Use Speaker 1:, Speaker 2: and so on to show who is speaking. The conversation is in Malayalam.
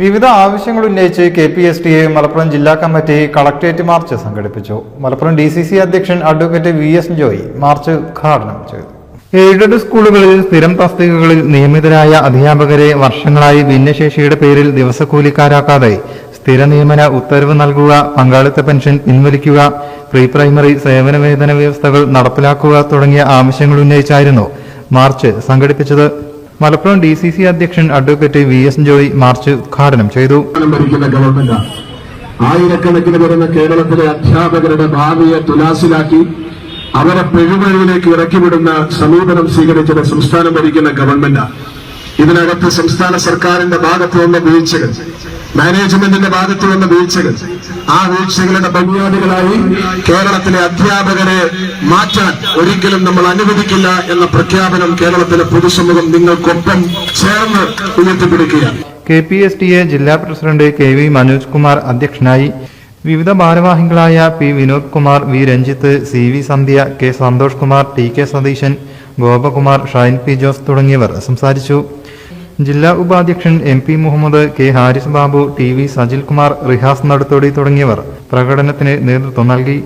Speaker 1: വിവിധ ആവശ്യങ്ങൾ ഉന്നയിച്ച് K P S T A Malappuram ജില്ലാ കമ്മിറ്റി കളക്ടറേറ്റ് മാർച്ച് സംഘടിപ്പിച്ചു. മലപ്പുറം ഡി സി സി അധ്യക്ഷൻ advocate V S Joy march ഉദ്ഘാടനം ചെയ്തു. എയ്ഡഡ് സ്കൂളുകളിൽ സ്ഥിരം തസ്തികകളിൽ നിയമിതരായ അധ്യാപകരെ വർഷങ്ങളായി ഭിന്നശേഷിയുടെ പേരിൽ ദിവസക്കൂലിക്കാരാക്കാതെ സ്ഥിര നിയമന ഉത്തരവ് നൽകുക പങ്കാളിത്ത പെൻഷൻ പിൻവലിക്കുക പ്രീ പ്രൈമറി സേവന വേതന വ്യവസ്ഥകൾ നടപ്പിലാക്കുക തുടങ്ങിയ ആവശ്യങ്ങൾ ഉന്നയിച്ചായിരുന്നു മാർച്ച് സംഘടിപ്പിച്ചത്. മലപ്പുറം ഡി സി സി അധ്യക്ഷൻ advocate V S Joy march ഉദ്ഘാടനം ചെയ്തു.
Speaker 2: ആയിരക്കണക്കിന് വരുന്ന കേരളത്തിലെ അധ്യാപകരുടെ ഭാവിയെ തുലാസിലാക്കി അവരെ പെരുവഴിയിലേക്ക് ഇറക്കിവിടുന്ന സമീപനം സ്വീകരിച്ചത് സംസ്ഥാനം ഭരിക്കുന്ന ഗവൺമെന്റാണ് ഇതിനകത്ത് സംസ്ഥാന സർക്കാരിന്റെ ഭാഗത്തു നിന്ന് വീഴ്ചകൾ. മാനേജ്മെന്റിന്റെ ഭാഗത്ത് വന്ന വീഴ്ചകൾ. ആ വീഴ്ചകളുടെ ബന്യാദികളായി കേരളത്തിലെ അധ്യാപകരെ മാറ്റാൻ ഒരിക്കലും നമ്മൾ അനുവദിക്കില്ല എന്ന പ്രഖ്യാപനം കേരളത്തിലെ പൊതുസമൂഹം നിങ്ങൾക്കൊപ്പം ചേർന്ന് ഉയർത്തിപ്പിടിക്കുകയാണ്.
Speaker 1: K P S T A ജില്ലാ president K V Manoj Kumar അധ്യക്ഷനായി വിവിധ ഭാരവാഹികളായ P Vinod Kumar V Ranjith C V Sandhya K Santhosh Kumar T K Satheesan Gopakumar Shine P Jose തുടങ്ങിയവർ സംസാരിച്ചു. ജില്ലാ ഉപാധ്യക്ഷൻ M P Muhammad K Haris Babu T V Sajil Kumar Rihas Naduthodi തുടങ്ങിയവർ പ്രകടനത്തിന് നേതൃത്വം നൽകി.